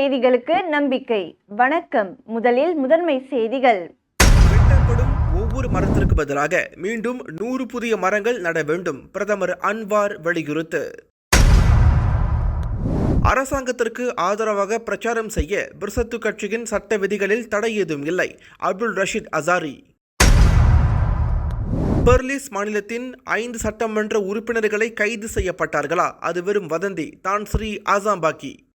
செய்திகளுக்கு நம்பிக்கை. வணக்கம். முதலில் முதன்மை செய்திகள். வெட்டப்படும் ஒவ்வொரு மரத்திற்கு பதிலாக மீண்டும் நூறு புதிய மரங்கள் நட வேண்டும். பிரதமர் அன்வார் வலியுறுத்து. அரசாங்கத்திற்கு ஆதரவாக பிரச்சாரம் செய்ய பிரசத்து கட்சியின் சட்ட விதிகளில் தடை ஏதும் இல்லை. அப்துல் ரஷீத் அசாரி. பெர்லிஸ் மாநிலத்தின் ஐந்து சட்டமன்ற உறுப்பினர்களை கைது செய்யப்பட்டார்களா? அது வெறும் வதந்தி. தான் ஸ்ரீ ஆசாம்பாக்கி.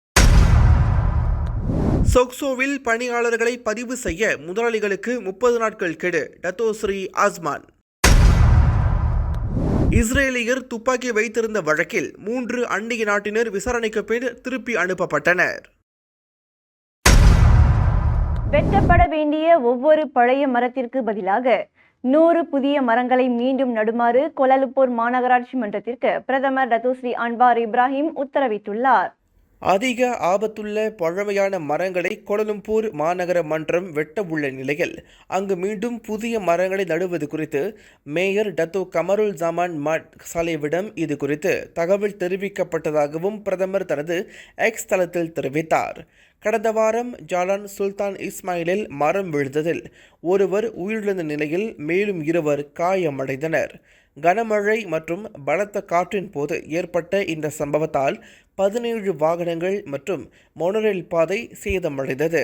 சொக்சோவில் பணியாளர்களை பதிவு செய்ய முதலாளிகளுக்கு முப்பது நாட்கள் கெடு டத்தோஸ்ரீ ஆஸ்மான். இஸ்ரேலியர் துப்பாக்கி வைத்திருந்த வழக்கில் மூன்று அந்நிய நாட்டினர் விசாரணைக்கு பின் திருப்பி அனுப்பப்பட்டனர். வெட்டப்பட வேண்டிய ஒவ்வொரு பழைய மரத்திற்கு பதிலாக நூறு புதிய மரங்களை மீண்டும் நடுமாறு கோலாலும்பூர் மாநகராட்சி மன்றத்திற்கு பிரதமர் ரத்துஸ்ரீ அன்வார் இப்ராஹிம் உத்தரவிட்டுள்ளார். அதிக ஆபத்துள்ள பழமையான மரங்களை கோலலம்பூர் மாநகர மன்றம் வெட்ட உள்ள நிலையில் அங்கு மீண்டும் புதிய மரங்களை நடுவது குறித்து மேயர் டத்தோ கமருல் ஜமான் மட் சாலேவிடம் இது குறித்து தகவல் தெரிவிக்கப்பட்டதாகவும் பிரதமர் தனது எக்ஸ் தளத்தில் தெரிவித்தார். கடந்த வாரம் ஜாலான் சுல்தான் இஸ்மாயிலில் மரம் விழுந்ததில் ஒருவர் உயிரிழந்த நிலையில் மேலும் இருவர் காயமடைந்தனர். கனமழை மற்றும் பலத்த காற்றின் போது ஏற்பட்ட இந்த சம்பவத்தால் பதினேழு வாகனங்கள் மற்றும் மோனரேல் பாதை சேதமடைந்தது.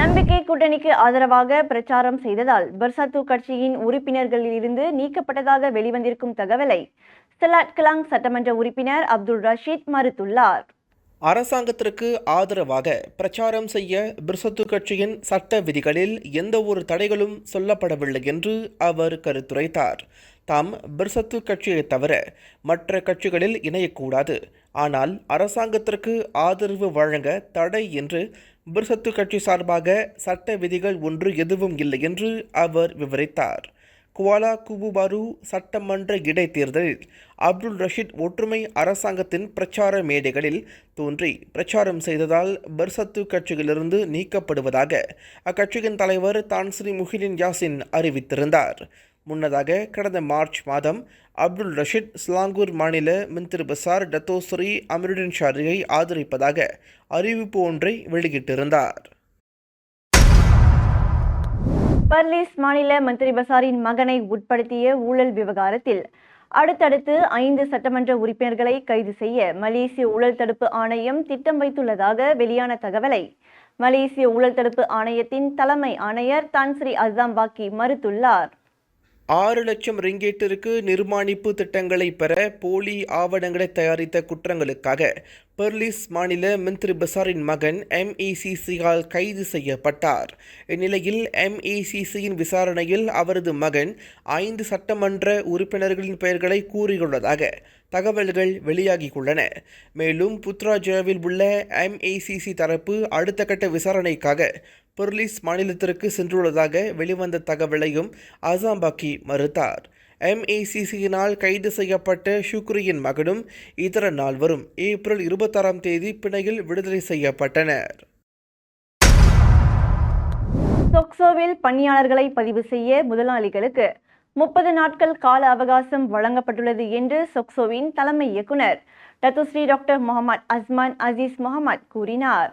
நம்பிக்கை கூட்டணிக்கு ஆதரவாக பிரச்சாரம் செய்ததால் பர்சாத்து கட்சியின் உறுப்பினர்களிலிருந்து நீக்கப்பட்டதாக வெளிவந்திருக்கும் தகவலை சலாட் கிலாங் சட்டமன்ற உறுப்பினர் அப்துல் ரஷீத் மறுத்துள்ளார். அரசாங்கத்திற்கு ஆதரவாக பிரச்சாரம் செய்ய பிர்சத்து கட்சியின் சட்ட விதிகளில் எந்த ஒரு தடைகளும் சொல்லப்படவில்லை என்று அவர் கருத்துரைத்தார். தாம் பிர்சத்து கட்சியை தவிர மற்ற கட்சிகளில் இணையக்கூடாது. ஆனால் அரசாங்கத்திற்கு ஆதரவு வழங்க தடை என்று பிர்சத்து கட்சி சார்பாக சட்ட விதிகள் ஒன்று எதுவும் இல்லை என்று அவர் விவரித்தார். குவாலா குபுபாரு சட்டமன்ற இடைத்தேர்தலில் அப்துல் ரஷீத் ஒற்றுமை அரசாங்கத்தின் பிரச்சார மேடைகளில் தோன்றி பிரச்சாரம் செய்ததால் பர்சத்து கட்சியிலிருந்து நீக்கப்படுவதாக அக்கட்சியின் தலைவர் தான்ஸ்ரீ முஹிலின் யாசின் அறிவித்திருந்தார். முன்னதாக கடந்த மார்ச் மாதம் அப்துல் ரஷீத் ஸ்லாங்கூர் மாநில மின்திரு பசார் டத்தோஸ்ரீ அமருடின் ஷாரியை ஆதரிப்பதாக அறிவிப்பு ஒன்றை வெளியிட்டிருந்தார். பர்லிஸ் மாநில மந்திரி பசாரின் மகனை உட்படுத்திய ஊழல் விவகாரத்தில் அடுத்தடுத்து ஐந்து சட்டமன்ற உறுப்பினர்களை கைது செய்ய மலேசிய ஊழல் தடுப்பு ஆணையம் திட்டம் வைத்துள்ளதாக வெளியான தகவலை மலேசிய ஊழல் தடுப்பு ஆணையத்தின் தலைமை ஆணையர் தான்ஸ்ரீ அசாம் பாக்கி மறுத்துள்ளார். ஆறு லட்சம் ரிங்கேட்டிற்கு நிர்மாணிப்பு திட்டங்களை பெற போலி ஆவணங்களை தயாரித்த குற்றங்களுக்காக பெர்லிஸ் மாநில மின்திரு பசாரின் மகன் எம்இசிசியால் கைது செய்யப்பட்டார். இந்நிலையில் எம்இசிசியின் விசாரணையில் அவரது மகன் ஐந்து சட்டமன்ற உறுப்பினர்களின் பெயர்களை கூறியுள்ளதாக தகவல்கள் வெளியாகியுள்ளன. மேலும் புத்ராஜாவில் உள்ள எம்ஏசிசி தரப்பு அடுத்த கட்ட விசாரணைக்காக பெர்லிஸ் மாநிலத்திற்கு சென்றுள்ளதாக வெளிவந்த தகவலையும் அசாம்பாக்கி மறுத்தார். எம்ஏசிசியினால் கைது செய்யப்பட்ட ஷுக்ரியின் மகனும் இதர நால்வரும் ஏப்ரல் இருபத்தாறாம் தேதி பிணையில் விடுதலை செய்யப்பட்டனர். சொக்சோவில் பணியாளர்களை பதிவு செய்ய முதலாளிகளுக்கு முப்பது நாட்கள் கால அவகாசம் வழங்கப்பட்டுள்ளது என்று சொக்சோவின் தலைமை இயக்குனர் Datuk Seri doctor Mohamad Azman Aziz Mohamad கூறினார்.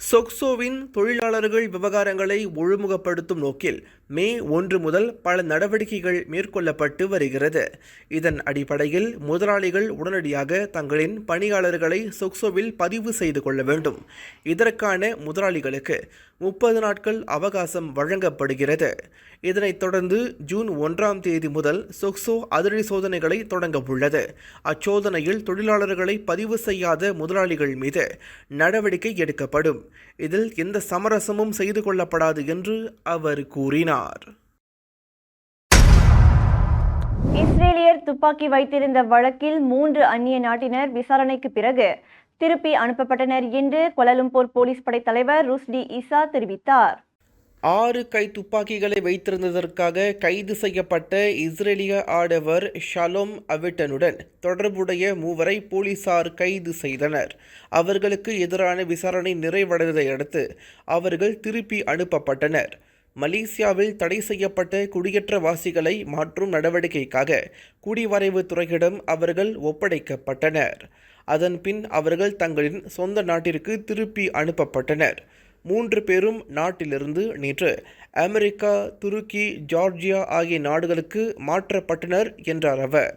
சொக்சோவின் தொழிலாளர்கள் விவகாரங்களை ஒழுமுகப்படுத்தும் நோக்கில் மே ஒன்று முதல் பல நடவடிக்கைகள் மேற்கொள்ளப்பட்டு வருகிறது. இதன் அடிப்படையில் முதலாளிகள் உடனடியாக தங்களின் பணியாளர்களை சொக்சோவில் பதிவு செய்து கொள்ள வேண்டும். இதற்கான முதலாளிகளுக்கு முப்பது நாட்கள் அவகாசம் வழங்கப்படுகிறது. இதனைத் தொடர்ந்து ஜூன் ஒன்றாம் தேதி முதல் சொக்சோ அதிரடி சோதனைகளை தொடங்க உள்ளது. அச்சோதனையில் தொழிலாளர்களை பதிவு செய்யாத முதலாளிகள் மீது நடவடிக்கை எடுக்கப்படும். இதில் எந்த சமரசமும் செய்து கொள்ளப்படாது என்று அவர் கூறினார். இஸ்ரேலியர் துப்பாக்கி வைத்திருந்த வழக்கில் மூன்று அந்நிய நாட்டினர் விசாரணைக்கு பிறகு திருப்பி அனுப்பப்பட்டனர் என்று கொலலும்பூர் போலீஸ் படை தலைவர் ருஸ்டி இசா தெரிவித்தார். ஆறு கை துப்பாக்கிகளை வைத்திருந்ததற்காக கைது செய்யப்பட்ட இஸ்ரேலிய ஆடவர் ஷலோம் அவிட்டனுடன் தொடர்புடைய மூவரை போலீசார் கைது செய்தனர். அவர்களுக்கு எதிரான விசாரணை நிறைவடைந்ததை அடுத்து அவர்கள் திருப்பி அனுப்பப்பட்டனர். மலேசியாவில் தடை செய்யப்பட்ட குடியேற்றவாசிகளை மாற்றும் நடவடிக்கைக்காக குடிவரைவு துறையிடம் அவர்கள் ஒப்படைக்கப்பட்டனர். அதன்பின் அவர்கள் தங்களின் சொந்த நாட்டிற்கு திருப்பி அனுப்பப்பட்டனர். மூன்று பேரும் நாட்டிலிருந்து நேற்று அமெரிக்கா துருக்கி ஜார்ஜியா ஆகிய நாடுகளுக்கு மாற்றப்பட்டனர் என்றார் அவர்.